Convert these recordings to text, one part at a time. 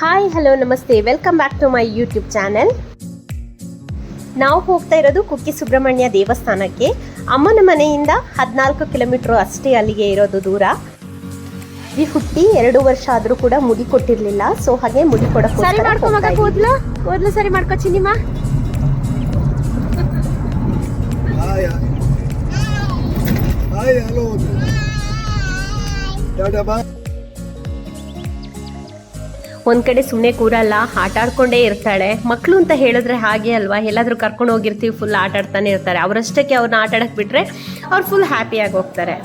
Hi hello ನಮಸ್ತೆ welcome back to my YouTube channel ನಾವು ಹೋಗ್ತಾ ಇರೋದು ಕುಕ್ಕಿ ಸುಬ್ರಹ್ಮಣ್ಯ ದೇವಸ್ಥಾನಕ್ಕೆ. ಅಮ್ಮನ ಮನೆಯಿಂದ ಹದಿನಾಲ್ಕು ಕಿಲೋಮೀಟ್ರ್ ಅಷ್ಟೇ ಅಲ್ಲಿಗೆ ಇರೋದು ದೂರ. ಈ ಹುಟ್ಟಿ ಎರಡು ವರ್ಷ ಆದರೂ ಕೂಡ ಮುಡಿ ಕೊಟ್ಟಿರಲಿಲ್ಲ ಸೊ ಹಾಗೆ ಮುಡಿ ಕೊಡಕ್ಕೆ ಸರಿ ಮಾಡ್ಕೊ ಚಿನ್ನಿಮ್ಮ ಹಾಯ್ ಹಾಯ್ ಹಲೋ ಒಂದ್ ಕಡೆ ಸುಮ್ಮನೆ ಕೂರಲ್ಲ ಆಟ ಆಡ್ಕೊಂಡೇ ಇರ್ತಾಳೆ. ಮಕ್ಕಳು ಅಂತ ಹೇಳಿದ್ರೆ ಹಾಗೆ ಅಲ್ವಾ? ಎಲ್ಲಾದರೂ ಕರ್ಕೊಂಡು ಹೋಗಿರ್ತೀವಿ ಫುಲ್ ಆಟ ಆಡ್ತಾನೆ ಇರ್ತಾರೆ. ಅವರಷ್ಟಕ್ಕೆ ಅವ್ರನ್ನ ಆಟ ಆಡಕ್ ಬಿಟ್ರೆ ಅವ್ರು ಫುಲ್ ಹ್ಯಾಪಿಯಾಗಿ ಹೋಗ್ತಾರೆ.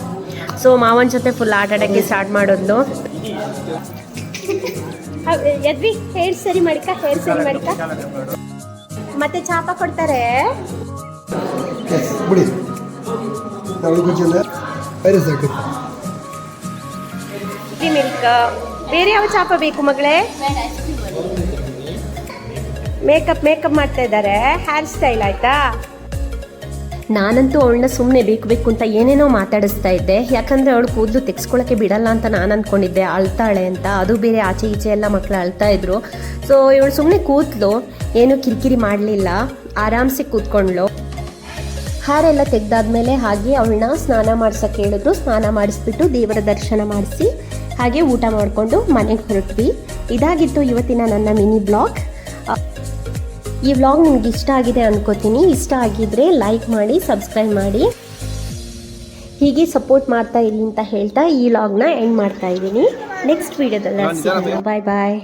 ಸೊ ಮಾವನ ಜೊತೆ ಫುಲ್ ಆಟ ಆಡಕ್ಕೆ ಸ್ಟಾರ್ಟ್ ಮಾಡೋದು ಯದ್ವಿ ಹೇರ್ ಸರಿ ಮಾಡಿಕ ಹೇರ್ ಸರಿ ಮಾಡಿಕ? ಮತ್ತೆ ಚಾಪ ಕೊಡ್ತಾರೆ? ಬಿಡಿ. ಸಾಕು ಮಿಲ್ಕ್. ಬೇರೆ ಯಾವ ಚಾಪ ಬೇಕು ಮಗಳೇ? ಮೇಕಪ್ ಮೇಕಪ್ ಮಾಡ್ತಾ ಇದ್ದಾರೆ. ಹೇರ್ ಸ್ಟೈಲ್ ಆಯ್ತಾ? ನಾನಂತೂ ಅವಳನ್ನ ಸುಮ್ಮನೆ ಬೇಕು ಬೇಕು ಅಂತ ಏನೇನೋ ಮಾತಾಡಿಸ್ತಾ ಇದ್ದೆ. ಯಾಕಂದ್ರೆ ಅವಳು ಕೂದಲು ತೆಗ್ಸ್ಕೊಳಕ್ಕೆ ಬಿಡಲ್ಲ ಅಂತ ನಾನು ಅಂದ್ಕೊಂಡಿದ್ದೆ ಅಳ್ತಾಳೆ ಅಂತ. ಅದು ಬೇರೆ ಆಚೆ ಈಚೆ ಎಲ್ಲ ಮಕ್ಕಳು ಅಳ್ತಾ ಇದ್ರು. ಸೊ ಇವಳು ಸುಮ್ಮನೆ ಕೂತ್ಲು ಏನು ಕಿರಿಕಿರಿ ಮಾಡಲಿಲ್ಲ. ಆರಾಮ್ಸೆ ಕೂತ್ಕೊಂಡ್ಳು. ಹಾರೆಲ್ಲ ತೆಗ್ದಾದ್ಮೇಲೆ ಹಾಗೆ ಅವಳನ್ನ ಸ್ನಾನ ಮಾಡ್ಸಕ್ಕೆ ಹೇಳಿದ್ರು. ಸ್ನಾನ ಮಾಡಿಸ್ಬಿಟ್ಟು ದೇವರ ದರ್ಶನ ಮಾಡಿಸಿ ಹಾಗೆ ಊಟ ಮಾಡಿಕೊಂಡು ಮನೆಗೆ ಹೊರಟ್ವಿ. ಇದಾಗಿತ್ತು ಇವತ್ತಿನ ನನ್ನ ಮಿನಿ ಬ್ಲಾಗ್. ಈ ವ್ಲಾಗ್ ನಿಮ್ಗೆ ಇಷ್ಟ ಆಗಿದೆ ಅನ್ಕೋತೀನಿ. ಇಷ್ಟ ಆಗಿದ್ರೆ ಲೈಕ್ ಮಾಡಿ ಸಬ್ಸ್ಕ್ರೈಬ್ ಮಾಡಿ. ಹೀಗೆ ಸಪೋರ್ಟ್ ಮಾಡ್ತಾ ಇರಿ ಅಂತ ಹೇಳ್ತಾ ಈ ವ್ಲಾಗ್ನ ಎಂಡ್ ಮಾಡ್ತಾ ಇದ್ದೀನಿ. ನೆಕ್ಸ್ಟ್ ವೀಡಿಯೋದಲ್ಲಿ ಬಾಯ್ ಬಾಯ್.